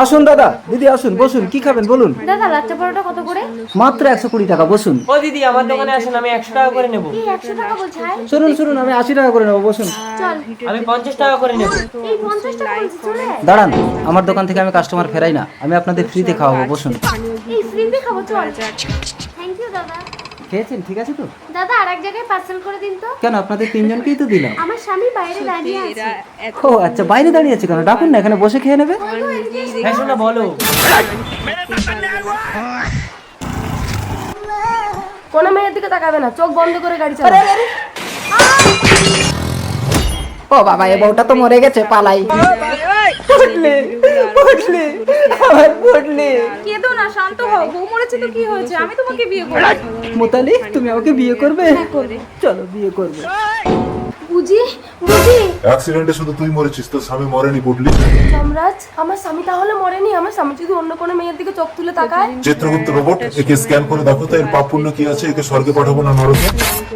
আসুন দাদা। দিদি আসুন বসুন। কি খাবেন বলুন? দাদা লাচ্চা পরোটা কত করে? মাত্র একশো কুড়ি টাকা বসুন। ও দিদি আমার দোকানে আসুন আমি একশো টাকা করে নেব। এই একশো টাকা বলছে? শুনুন শুনুন আমি আশি টাকা করে নেব বসুন। চল। আমি পঞ্চাশ টাকা করে নেব। এই পঞ্চাশ টাকা বলছে চলে। দাঁড়ান আমার দোকান থেকে আমি কাস্টমার ফেরাই না। আমি আপনাদের ফ্রিতে খাওয়াবো বসুন। এই ফ্রিতে খাব চল। থ্যাংক ইউ দাদা। খেয়েছেন? ঠিক আছে তো? দাদা আরেক জায়গায় পার্সেল করে দিন তো। কেন? আপনাদের তিনজনকেই তো দিলাম। আমার স্বামী বাইরে দাঁড়িয়ে আছে। ও আচ্ছা বাইরে দাঁড়িয়ে আছে কেন? ডাকুন না এখানে বসে খেয়ে নেবে। হ্যাঁ শোনা বলো। কোনো মেয়ের দিকে তাকাবে না চোখ বন্ধ করে গাড়ি চালাবে ও বাবা এ বউটা তো মরে গেছে পালাই। পড়লে পড়লে আমার পড়লে কেঁদো না শান্ত হও। বউ মরেছে তো কি হয়েছে? আমি তোমাকে বিয়ে করব। মোতালি তুমি আমাকে বিয়ে করবে? চলো বিয়ে করবে। বুঝি বুঝি। অ্যাক্সিডেন্টে শুধু তুই মরেছিস তোর স্বামী মরেনি আমার স্বামী তাহলে মরেনি? আমার স্বামী যদি অন্য কোনো মেয়ের দিকে চোখ তুলে তাকায়? চিত্রগুপ্ত রোবট একে স্ক্যান করে দেখো তো এর পাপ পুণ্য কি আছে? একে স্বর্গে পাঠাবো না নরকে?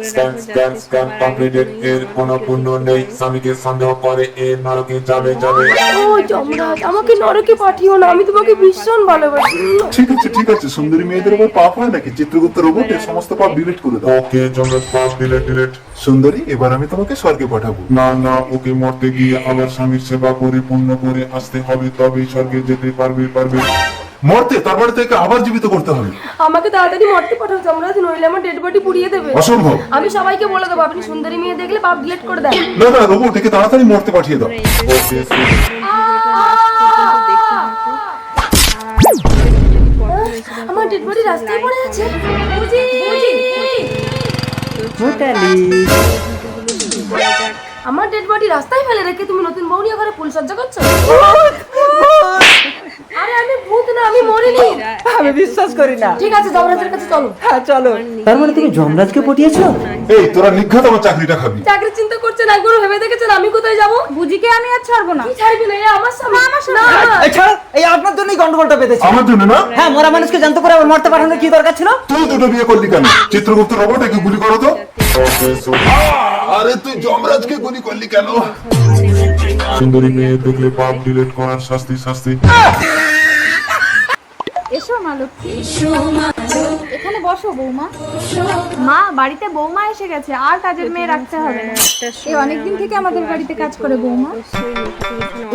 স্ক্যান স্ক্যান স্ক্যান কমপ্লিটেড এর কোনো পুণ্য নেই। স্বামীকে সন্দেহ করে এ নরকে যাবে যাবে। ও যমরাজ আমাকে নরকে পাঠিও না আমি তোমাকে ভীষণ ভালোবাসি। ঠিক আছে ঠিক আছে সুন্দরী মেয়েদের উপর পাপ হয় নাকি? চিত্রগুপ্ত রোবট এর সমস্ত পাপ ডিলিট করে দাও। ওকে জমরাজ পাপ ডিলিট ডিলিট সুন্দরী এবার আমি তোমাকে স্বর্গে পাঠাবো। না না ওকে মরতে গিয়ে আবার স্বামীর সেবা করে পুণ্য করে আসতে হবে তবেই স্বর্গে যেতে পারবে পারবে। মরতে তারপরে থেকে আবার জীবিত করতে হবে। আমাকে তাড়াতাড়ি মরতে পাঠাও যমরাজ নইলে আমার ডেড বডি পুড়িয়ে দেবে। অসম্ভব। আমি সবাইকে বলে দেবো আপনি সুন্দরী মেয়ে দেখলে পাপ ডিলিট করে দেন। না না রোবট একে তাড়াতাড়ি মরতে পাঠিয়ে দাও। আমার ডেড বডি রাস্তায় পড়ে আছে। বুঝি? আমার ডেড বডি রাস্তায় ফেলে রেখে তুমি নতুন বউ নিয়ে ঘরে ফুল সজ্জা করছ আরে আমি ভূত না আমি মরিনি। আমি বিশ্বাস করি না। ঠিক আছে যমরাজের কাছে চলো। হ্যাঁ চলো। তার মানে তুমি যমরাজকে পটিয়েছো? এই তোরা নিঘাত আমার চাকরিটা খাবি। চাকরির চিন্তা করছেন একবার ভেবে দেখেছেন আমি কোথায় যাব? বুঝিকে আমি আর ছাড়বো না। কি ছাড়বি না এ আমার স্বামী। আমার স্বামী। এই এই আপনার জন্যই গন্ডগোলটা পেতেছে আমার জন্য না? হ্যাঁ মরা মানুষকে জানতে করে আবার মারতে পাঠানোর কি দরকার ছিল? তুই দুটো বিয়ে করলি কেন? চিত্রগুপ্ত রোবট একে গুলি করো তো। আরে তুই যমরাজকে গুলি করলি কেন? সুন্দরী মেয়ে দেখলে পাপ ডিলিট করার শাস্তি শাস্তি। এসো মা লক্ষ্মী। এখানে বসো বৌমা। মা বাড়িতে বৌমা এসে গেছে। আর কাজের মেয়ে রাখতে হবে না। এই অনেকদিন থেকে আমাদের বাড়িতে কাজ করে বৌমা।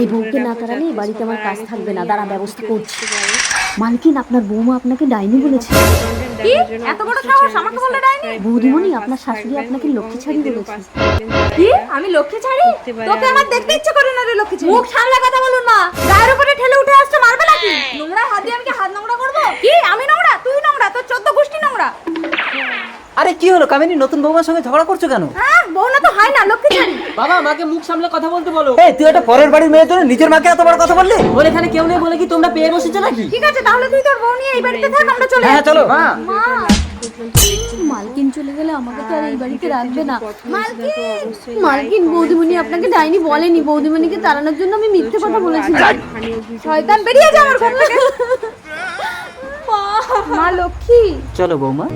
এই বউকে না তাড়ালে এই বাড়িতে আমার কাজ থাকবে না। দাঁড়া ব্যবস্থা করছি। মালকিন আপনার বৌমা আপনাকে ডাইনি বলেছে। কি? এত বড় সাহস? আমাকে বলে ডাইনি? বৌদিমণি আপনার শাশুড়ি আপনাকে লক্ষ্মী ছাড়ি বলেছে। কি? আমি লক্ষ্মী ছাড়ি? তোকে আমার দেখতে ইচ্ছে করে না রে লক্ষ্মী ছাড়ি। মুখ সামলে কথা বলুন মা। গায়ের উপরে ঠেলে উঠে আসছে মারবে নাকি? নোংরা হাত দিয়ে আমি কি হাত নোংরা করব? কি? আমি নোংরা? তুই নোংরা? তোর চোদ্দ গোষ্ঠী নোংরা। আরে কি হলো? কামিনী নতুন বৌমার সঙ্গে ঝগড়া করছ কেন? হ্যাঁ? বউ না তো হয় না লক্ষ্মী ছাড়ি বাবা আমাকে মুখ সামলে কথা বলতে বলো। এই তুই একটা পরের বাড়ির মেয়ের জন্য নিজের মাকে এত বড় কথা বললি? ওর এখানে কেউ নেই বলে কি তোমরা পেয়ে বসেছো নাকি? ঠিক আছে তাহলে তুই তোর বউ নিয়ে এই বাড়িতে থাক আমরা চলে হ্যাঁ চলো। মা। মালকিন চলে গেলে আমাকে তো আর এই বাড়িতে রাখবে না। মালকিন! মালকিন বৌদিমণি আপনাকে ডাইনি বলেনি। বৌদিমণিকে তাড়ানোর জন্য আমি মিথ্যে কথা বলেছিলাম শয়তান বেরিয়ে যা আমার ঘর থেকে। মা লক্ষ্মী। চলো বৌমা।